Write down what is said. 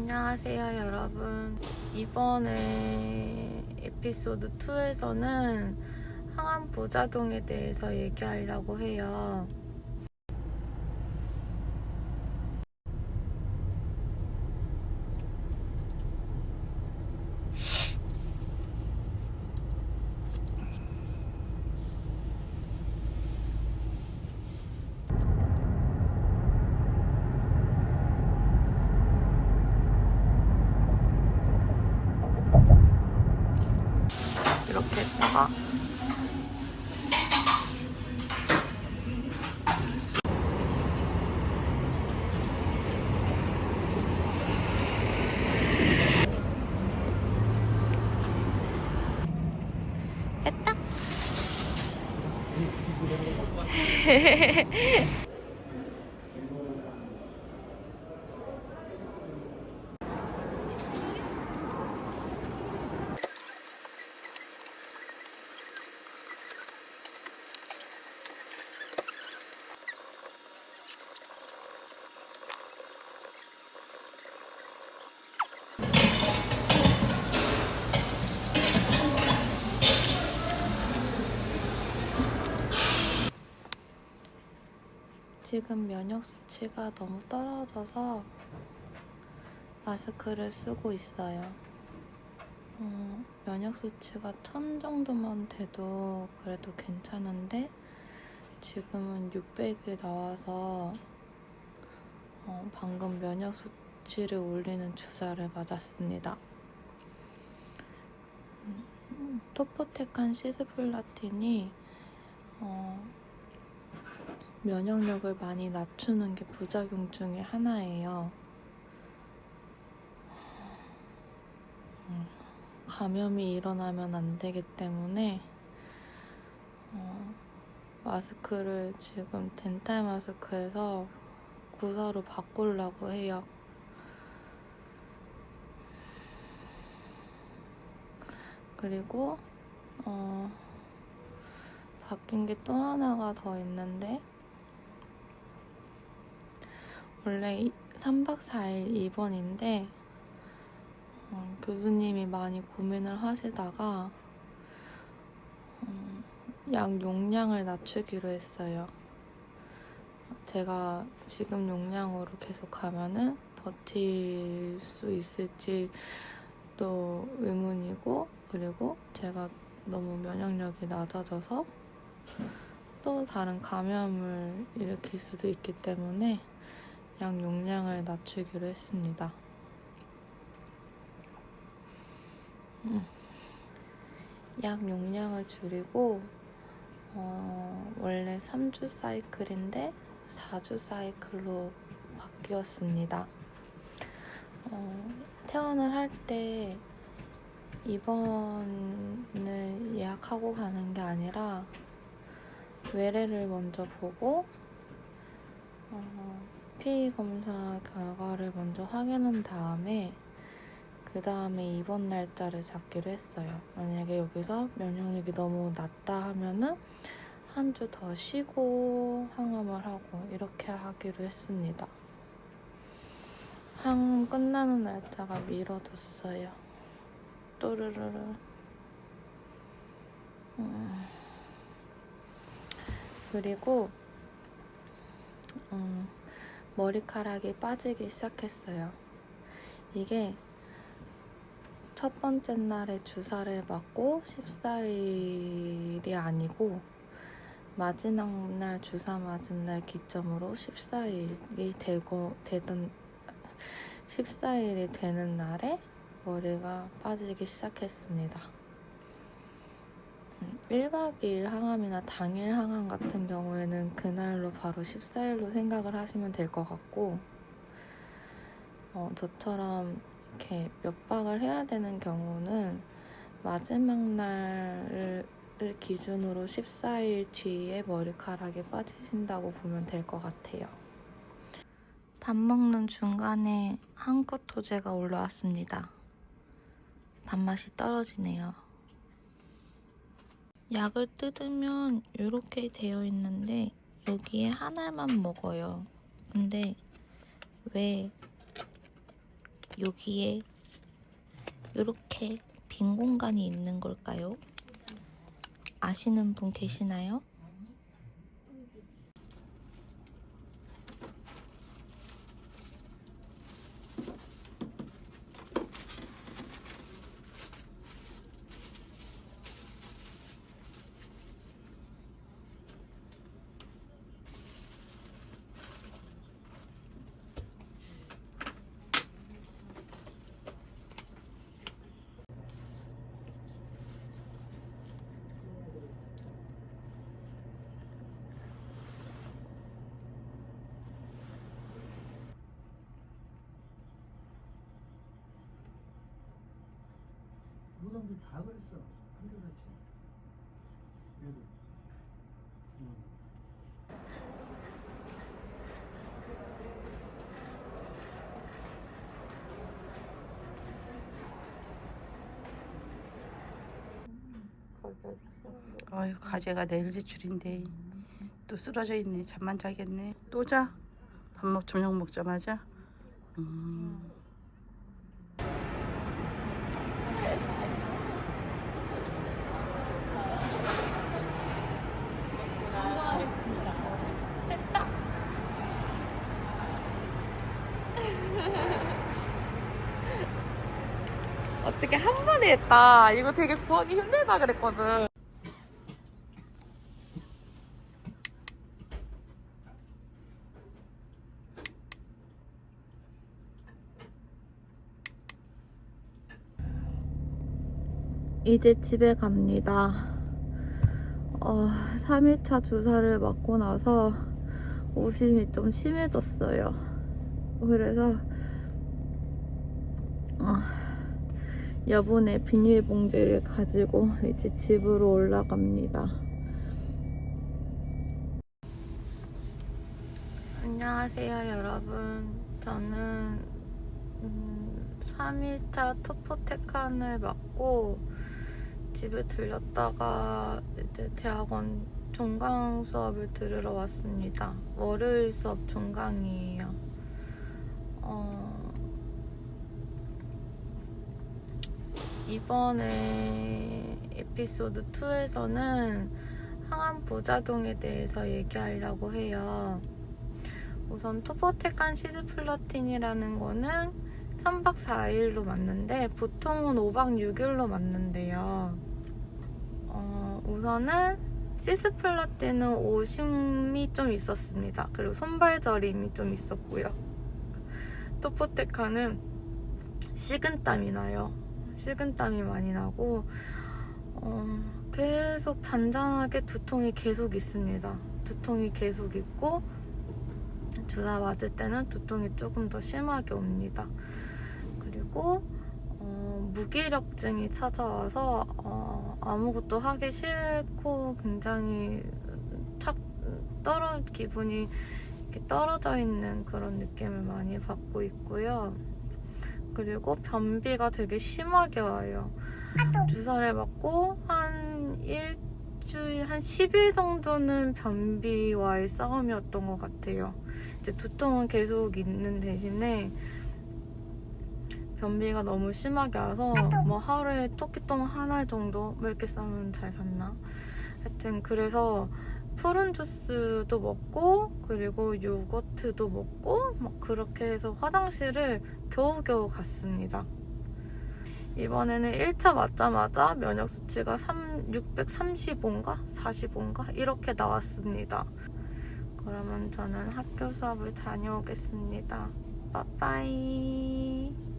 안녕하세요 여러분. 이번에 에피소드 2에서는 항암 부작용에 대해서 얘기하려고 해요 이렇게 했다가. 했다 지금 면역 수치가 너무 떨어져서 마스크를 쓰고 있어요. 어, 면역 수치가 1000 정도만 돼도 그래도 괜찮은데 지금은 600이 나와서 어, 방금 면역 수치를 올리는 주사를 맞았습니다. 음, 토포테칸 시스플라틴이 어, 면역력을 많이 낮추는 게 부작용 중에 하나예요. 음, 감염이 일어나면 안 되기 때문에 어, 마스크를 지금 덴탈 마스크에서 구사로 바꾸려고 해요. 그리고 어, 바뀐 게 또 하나가 더 있는데 원래 3박 4일 입원인데 어, 교수님이 많이 고민을 하시다가 음, 약 용량을 낮추기로 했어요. 제가 지금 용량으로 계속 가면은 버틸 수 있을지 또 의문이고 그리고 제가 너무 면역력이 낮아져서 또 다른 감염을 일으킬 수도 있기 때문에 약 용량을 낮추기로 했습니다. 음. 약 용량을 줄이고 어, 원래 3주 사이클인데 4주 사이클로 바뀌었습니다. 어, 퇴원을 할 때 입원을 예약하고 가는 게 아니라 외래를 먼저 보고 어, 피해 검사 결과를 먼저 확인한 다음에 그 다음에 입원 날짜를 잡기로 했어요. 만약에 여기서 면역력이 너무 낮다 하면은 한 주 더 쉬고 항암을 하고 이렇게 하기로 했습니다. 항암 끝나는 날짜가 미뤄졌어요. 또르르르. 음. 그리고 음, 머리카락이 빠지기 시작했어요. 이게 첫 번째 날에 주사를 맞고 14일이 아니고 마지막 날 주사 맞은 날 기점으로 14일이 되고 되던 14일이 되는 날에 머리가 빠지기 시작했습니다. 1박 2일 항암이나 당일 항암 같은 경우에는 그날로 바로 14일로 생각을 하시면 될 것 같고 어, 저처럼 이렇게 몇 박을 해야 되는 경우는 마지막 날을 기준으로 14일 뒤에 머리카락이 빠지신다고 보면 될 것 같아요. 밥 먹는 중간에 한껏 토제가 올라왔습니다. 밥맛이 떨어지네요. 약을 뜯으면 이렇게 되어 있는데 여기에 한 알만 먹어요. 근데 왜 여기에 이렇게 빈 공간이 있는 걸까요? 아시는 분 계시나요? 무덤도 다 그랬어. 한결같이. 얘도. 응. 아유 가재가 내일 제출인데 또 쓰러져 있네 잠만 자겠네 또 자? 밥 먹 저녁 먹자마자 음. 어떻게 한 번에 했다. 이거 되게 구하기 힘들다 그랬거든. 이제 집에 갑니다. 어, 3일차 주사를 맞고 나서 오심이 좀 심해졌어요. 그래서 어, 여분의 비닐봉지를 가지고 이제 집으로 올라갑니다. 안녕하세요, 여러분. 저는 음, 3일차 토포테칸을 맞고 집에 들렸다가 이제 대학원 종강 수업을 들으러 왔습니다. 월요일 수업 종강이에요. 어, 이번에 에피소드 2에서는 항암 부작용에 대해서 얘기하려고 해요. 우선 토포테칸 시스플러틴이라는 거는 3박 4일로 맞는데 보통은 5박 6일로 맞는데요. 어, 우선은 시스플러틴은 오심이 좀 있었습니다. 그리고 손발저림이 좀 있었고요. 토포테칸은 식은땀이 나요. 식은땀이 많이 나고 어, 계속 잔잔하게 두통이 계속 있습니다. 두통이 계속 있고 주사 맞을 때는 두통이 조금 더 심하게 옵니다. 그리고 어, 무기력증이 찾아와서 어, 아무것도 하기 싫고 굉장히 착 떨어 기분이 떨어져 있는 그런 느낌을 많이 받고 있고요. 그리고 변비가 되게 심하게 와요. 주사를 맞고 한 일주일, 한 10일 정도는 변비와의 싸움이었던 것 같아요. 이제 두통은 계속 있는 대신에 변비가 너무 심하게 와서 뭐 하루에 토끼똥 한 알 정도 뭐 이렇게 싸면 잘 샀나? 하여튼 그래서 푸른 주스도 먹고 그리고 요거트도 먹고 막 그렇게 해서 화장실을 겨우겨우 갔습니다. 이번에는 1차 맞자마자 면역 수치가 3, 635인가 45인가 이렇게 나왔습니다. 그러면 저는 학교 수업을 다녀오겠습니다. 빠빠이.